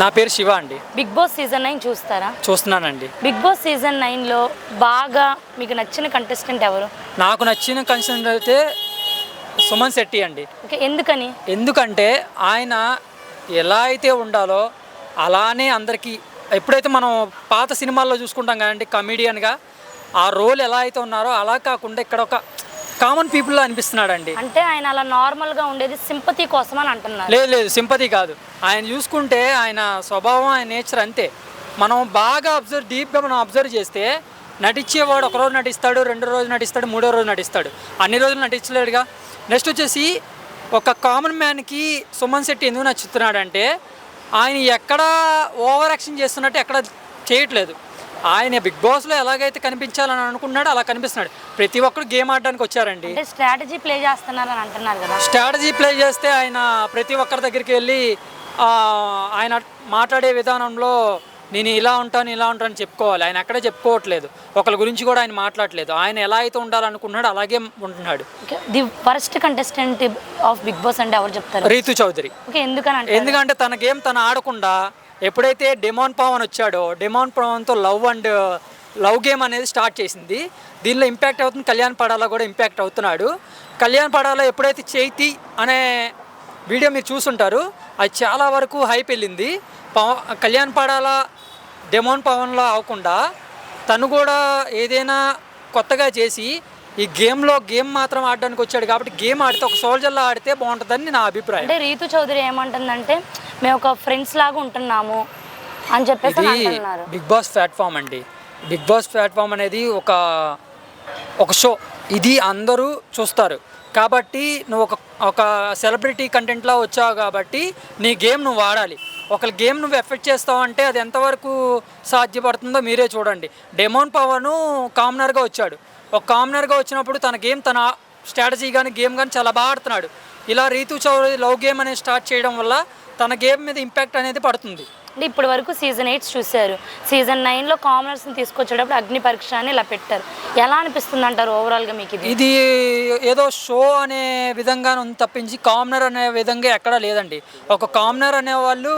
నా పేరు శివ అండి. బిగ్ బాస్ సీజన్ నైన్ చూస్తారా? చూస్తున్నానండి. బిగ్ బాస్ సీజన్ నైన్లో బాగా మీకు నచ్చిన కంటెస్టెంట్ ఎవరు? నాకు నచ్చిన కన్సెంట్ అయితే సుమన్ శెట్టి అండి. ఓకే ఎందుకని? ఎందుకంటే ఆయన ఎలా అయితే ఉండాలో అలానే అందరికీ ఎప్పుడైతే మనం పాత సినిమాల్లో చూసుకుంటాం కదండి కమీడియన్గా ఆ రోల్ ఎలా అయితే ఉన్నారో అలా కాకుండా ఇక్కడ ఒక కామన్ పీపుల్లా అనిపిస్తున్నాడండి. అంటే ఆయన అలా నార్మల్గా ఉండేది సింపతి కోసం అని అంటున్నారు. లేదు లేదు సింపతి కాదు. ఆయన చూసుకుంటే ఆయన స్వభావం ఆయన నేచర్ అంతే. మనం బాగా అబ్జర్వ్ డీప్గా మనం అబ్జర్వ్ చేస్తే నటించేవాడు ఒక రోజు నటిస్తాడు రెండో రోజు నటిస్తాడు మూడో రోజు నటిస్తాడు. అన్ని రోజులు నటించలేడుగా. నెక్స్ట్ వచ్చేసి ఒక కామన్ మ్యాన్కి సుమన్ శెట్టి ఎందుకు నచ్చుతున్నాడంటే ఆయన ఎక్కడ ఓవర్ యాక్షన్ చేస్తున్నట్టు ఎక్కడ చేయట్లేదు. ఆయన బిగ్ బాస్లో ఎలాగైతే కనిపించాలని అనుకున్నాడో అలా కనిపిస్తున్నాడు. ప్రతి ఒక్కరు గేమ్ ఆడడానికి వచ్చారండి. అంటే స్ట్రాటజీ ప్లే చేస్తున్నారు అని అంటున్నారు కదా. స్ట్రాటజీ ప్లే చేస్తే ఆయన ప్రతి ఒక్కరి దగ్గరికి వెళ్ళి ఆయన మాట్లాడే విధానంలో నేను ఇలా ఉంటాను ఇలా ఉంటాను అని చెప్పుకోవాలి. ఆయన ఎక్కడే చెప్పుకోవట్లేదు. ఒకరి గురించి కూడా ఆయన మాట్లాడట్లేదు. ఆయన ఎలా అయితే ఉండాలనుకున్నాడో అలాగే ఉంటున్నాడు. The first contestant of Bigg Boss అంటే ఎవరు చెప్తారు? రీతు చౌదరి. ఎందుకంటే తన గేమ్ తను ఆడకుండా ఎప్పుడైతే డెమాన్ పవన్ వచ్చాడో డెమాన్ పవన్తో లవ్ అండ్ లవ్ గేమ్ అనేది స్టార్ట్ చేసింది. దీనిలో ఇంపాక్ట్ అవుతుంది కళ్యాణ్ పడాలా కూడా ఇంపాక్ట్ అవుతున్నాడు. కళ్యాణ్ పడాలా ఎప్పుడైతే చేతి అనే వీడియో మీరు చూసుంటారు అది చాలా వరకు హైప్ వెళ్ళింది. పవన్ కళ్యాణ్ పడాలా డెమోన్ పవన్లో అవ్వకుండా తను కూడా ఏదైనా కొత్తగా చేసి ఈ గేమ్లో గేమ్ మాత్రం ఆడడానికి వచ్చాడు కాబట్టి గేమ్ ఆడితే ఒక సోల్జర్లో ఆడితే బాగుంటుందని నా అభిప్రాయం. అంటే రీతు చౌదరి ఏమంటుందంటే మేము ఒక ఫ్రెండ్స్ లాగా ఉంటున్నాము అని చెప్పేసి ఇది బిగ్ బాస్ ప్లాట్ఫామ్ అండి. బిగ్ బాస్ ప్లాట్ఫామ్ అనేది ఒక ఒక షో. ఇది అందరూ చూస్తారు. కాబట్టి నువ్వు ఒక ఒక సెలబ్రిటీ కంటెంట్లా వచ్చావు కాబట్టి నీ గేమ్ నువ్వు వాడాలి ఒకరి గేమ్ నువ్వు ఎఫెక్ట్ చేస్తావు అంటే అది ఎంతవరకు సాధ్యపడుతుందో మీరే చూడండి. డెమోన్ పవను కామనర్గా వచ్చాడు. ఒక కామనర్గా వచ్చినప్పుడు తన గేమ్ తన స్ట్రాటజీ కానీ గేమ్ కానీ చాలా బాగా ఆడుతున్నాడు. ఇలా రీతు చౌదరి లవ్ గేమ్ అనేది స్టార్ట్ చేయడం వల్ల తన గేమ్ మీద ఇంపాక్ట్ అనేది పడుతుంది. అంటే ఇప్పటి వరకు సీజన్ ఎయిట్ చూశారు. సీజన్ నైన్లో కామనర్స్ని తీసుకొచ్చేటప్పుడు అగ్ని పరీక్ష అని ఇలా పెట్టారు. ఎలా అనిపిస్తుంది అంటారు ఓవరాల్గా మీకు ఇది? ఇది ఏదో షో అనే విధంగా ఉంది తప్పించి కామనర్ అనే విధంగా ఎక్కడా లేదండి. ఒక కామనర్ అనేవాళ్ళు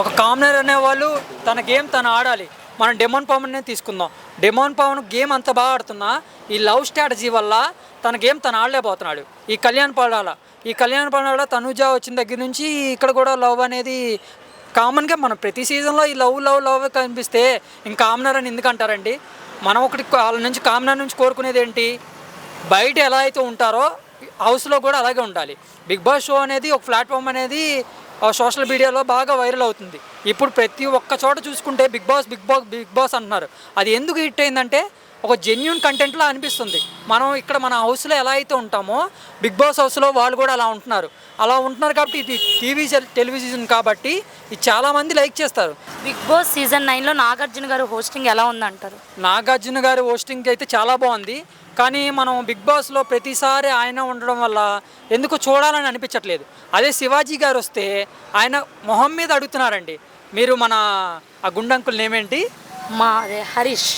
ఒక కామనర్ అనేవాళ్ళు తన గేమ్ తను ఆడాలి. మనం డెమోన్ పవన్నే తీసుకుందాం. డెమోన్ పవన్ గేమ్ అంత బాగా ఆడుతున్నా ఈ లవ్ స్ట్రాటజీ వల్ల తన గేమ్ తను ఆడలేకపోతున్నాడు. ఈ కళ్యాణ్ పడాల ఈ కళ్యాణ్ పడాల తనుజా వచ్చిన దగ్గర నుంచి ఇక్కడ కూడా లవ్ అనేది కామన్గా మనం ప్రతి సీజన్లో ఈ లవ్ లవ్ లవ్ కనిపిస్తే ఇంక కామనర్ అని ఎందుకు అంటారండి? మనం ఒకటి వాళ్ళ నుంచి కామనర్ నుంచి కోరుకునేది ఏంటి? బయట ఎలా అయితే ఉంటారో హౌస్లో కూడా అలాగే ఉండాలి. బిగ్ బాస్ షో అనేది ఒక ప్లాట్ఫామ్ అనేది సోషల్ మీడియాలో బాగా వైరల్ అవుతుంది. ఇప్పుడు ప్రతి ఒక్క చోట చూసుకుంటే Bigg Boss Bigg Boss Bigg Boss అంటున్నారు. అది ఎందుకు హిట్ అయిందంటే ఒక జెన్యున్ కంటెంట్లా అనిపిస్తుంది. మనం ఇక్కడ మన హౌస్లో ఎలా అయితే ఉంటామో బిగ్ బాస్ హౌస్లో వాళ్ళు కూడా అలా ఉంటున్నారు. అలా ఉంటున్నారు కాబట్టి ఇది టీవీ టెలివిజన్ కాబట్టి ఇది చాలామంది లైక్ చేస్తారు. బిగ్ బాస్ సీజన్ నైన్లో నాగార్జున గారు హోస్టింగ్ ఎలా ఉందంటారు? నాగార్జున గారి హోస్టింగ్ అయితే చాలా బాగుంది. కానీ మనం బిగ్ బాస్లో ప్రతిసారి ఆయన ఉండడం వల్ల ఎందుకు చూడాలని అనిపించట్లేదు. అదే శివాజీ గారు వస్తే ఆయన మొహం మీద అడుగుతున్నారండి. మీరు మన ఆ గుండంకుల్ నేమేంటి మా అదే హరీష్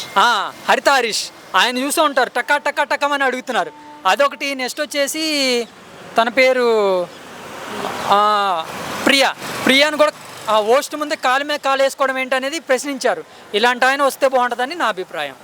హరిత హరీష్. ఆయన చూస్తూ ఉంటారు. టకా టకా టకమని అడుగుతున్నారు. అదొకటి నెక్స్ట్ వచ్చేసి తన పేరు ప్రియా. ప్రియాని కూడా ఆ హోస్ట్ ముందే కాలు మీద కాలు వేసుకోవడం ఏంటనేది ప్రశ్నించారు. ఇలాంటి ఆయన వస్తే బాగుంటుందని నా అభిప్రాయం.